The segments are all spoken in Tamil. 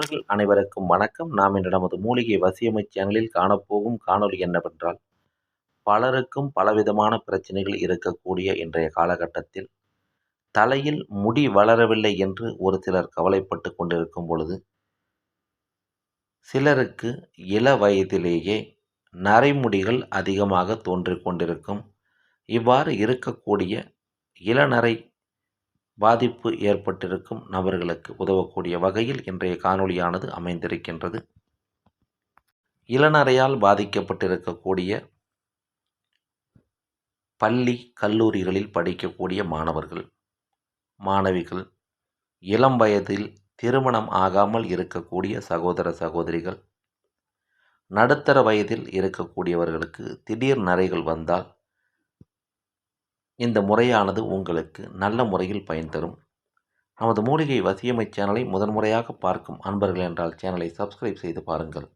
நண்பர்கள் அனைவருக்கும் வணக்கம். நாம் இன்று நமது மூலிகை வசியமை சேனலில் காணப்போகும் காணொளி என்னவென்றால் பலருக்கும் பலவிதமான பிரச்சனைகள் இருக்கக்கூடிய இன்றைய காலகட்டத்தில் தலையில் முடி வளரவில்லை என்று ஒரு சிலர் கவலைப்பட்டு கொண்டிருக்கும் பொழுது சிலருக்கு இள வயதிலேயே நரைமுடிகள் அதிகமாக தோன்றிக் கொண்டிருக்கும். இவ்வாறு இருக்கக்கூடிய இளநரை பாதிப்பு ஏற்பட்டிருக்கும் நபர்களுக்கு உதவக்கூடிய வகையில் இன்றைய காணொளியானது அமைந்திருக்கின்றது. இளநரையால் பாதிக்கப்பட்டிருக்கக்கூடிய பள்ளி கல்லூரிகளில் படிக்கக்கூடிய மாணவர்கள் மாணவிகள் இளம் வயதில் திருமணம் ஆகாமல் இருக்கக்கூடிய சகோதர சகோதரிகள் நடுத்தர வயதில் இருக்கக்கூடியவர்களுக்கு திடீர் நரைகள் வந்தால் இந்த முறையானது உங்களுக்கு நல்ல முறையில் பயன் தரும். நமது மூலிகை வசியமை சேனலை முதன்முறையாக பார்க்கும் அன்பர்கள் என்றால் சேனலை சப்ஸ்கிரைப் செய்து பாருங்கள்.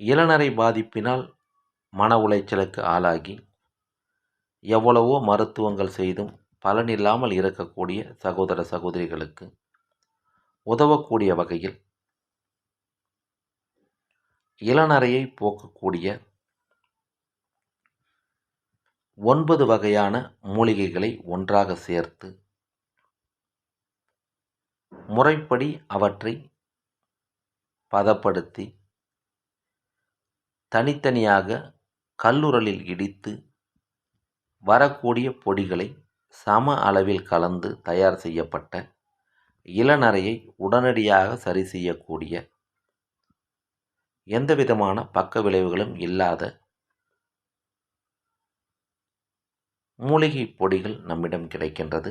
இளநரை பாதிப்பினால் மன உளைச்சலுக்கு ஆளாகி எவ்வளவோ மருத்துவங்கள் செய்தும் பலனில்லாமல் இருக்கக்கூடிய சகோதர சகோதரிகளுக்கு உதவக்கூடிய வகையில் இளநரையை போக்கக்கூடிய ஒன்பது வகையான மூலிகைகளை ஒன்றாக சேர்த்து முறைப்படி அவற்றை பதப்படுத்தி தனித்தனியாக கல்லுரலில் இடித்து வரக்கூடிய பொடிகளை சம அளவில் கலந்து தயார் செய்யப்பட்ட இளநரையை உடனடியாக சரி செய்யக்கூடிய எந்தவிதமான பக்க விளைவுகளும் இல்லாத மூலிகை பொடிகள் நம்மிடம் கிடைக்கின்றது.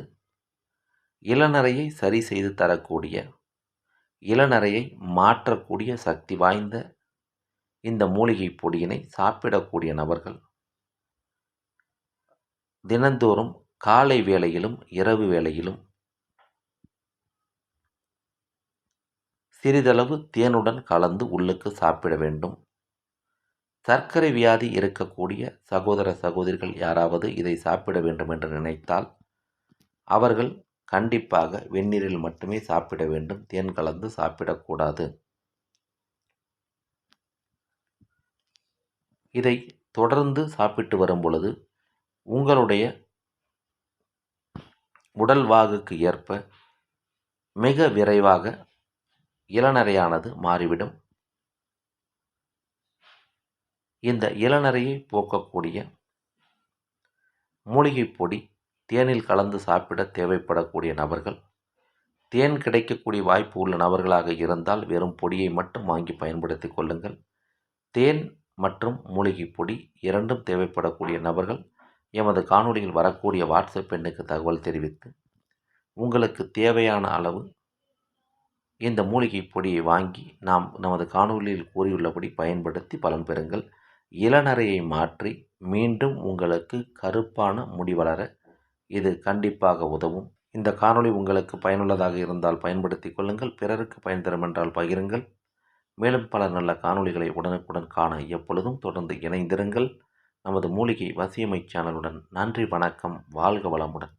இளநரையை சரி செய்து தரக்கூடிய இளநரையை மாற்றக்கூடிய சக்தி வாய்ந்த இந்த மூலிகை பொடியினை சாப்பிடக்கூடிய நபர்கள் தினந்தோறும் காலை வேளையிலும் இரவு வேளையிலும் சிறிதளவு தேனுடன் கலந்து உள்ளுக்கு சாப்பிட வேண்டும். சர்க்கரை வியாதி இருக்கக்கூடிய சகோதர சகோதரிகள் யாராவது இதை சாப்பிட வேண்டும் என்று நினைத்தால் அவர்கள் கண்டிப்பாக வெந்நீரில் மட்டுமே சாப்பிட வேண்டும். தேன் கலந்து சாப்பிடக்கூடாது. இதை தொடர்ந்து சாப்பிட்டு வரும் பொழுது உங்களுடைய உடல் வாகுக்கு ஏற்ப மிக விரைவாக இளநரையானது மாறிவிடும். இந்த இளநரையை போக்கக்கூடிய மூலிகை பொடி தேனில் கலந்து சாப்பிட தேவைப்படக்கூடிய நபர்கள் தேன் கிடைக்கக்கூடிய வாய்ப்பு உள்ள நபர்களாக இருந்தால் வெறும் பொடியை மட்டும் வாங்கி பயன்படுத்தி கொள்ளுங்கள். தேன் மற்றும் மூலிகை பொடி இரண்டும் தேவைப்படக்கூடிய நபர்கள் எமது காணொலியில் வரக்கூடிய வாட்ஸ்அப் எண்ணுக்கு தகவல் தெரிவித்து உங்களுக்கு தேவையான அளவு இந்த மூலிகை பொடியை வாங்கி நாம் நமது காணொலியில் கூறியுள்ளபடி பயன்படுத்தி பலன் பெறுங்கள். இளநரையை மாற்றி மீண்டும் உங்களுக்கு கருப்பான முடி வளர இது கண்டிப்பாக உதவும். இந்த காணொளி உங்களுக்கு பயனுள்ளதாக இருந்தால் பயன்படுத்தி கொள்ளுங்கள். பிறருக்கு பயன் தரும் என்றால் பகிருங்கள். மேலும் பல நல்ல காணொளிகளை உடனுக்குடன் காண எப்பொழுதும் தொடர்ந்து இணைந்திருங்கள். நமது மூலிகை வசியமை சேனலுடன் நன்றி வணக்கம் வாழ்க வளமுடன்.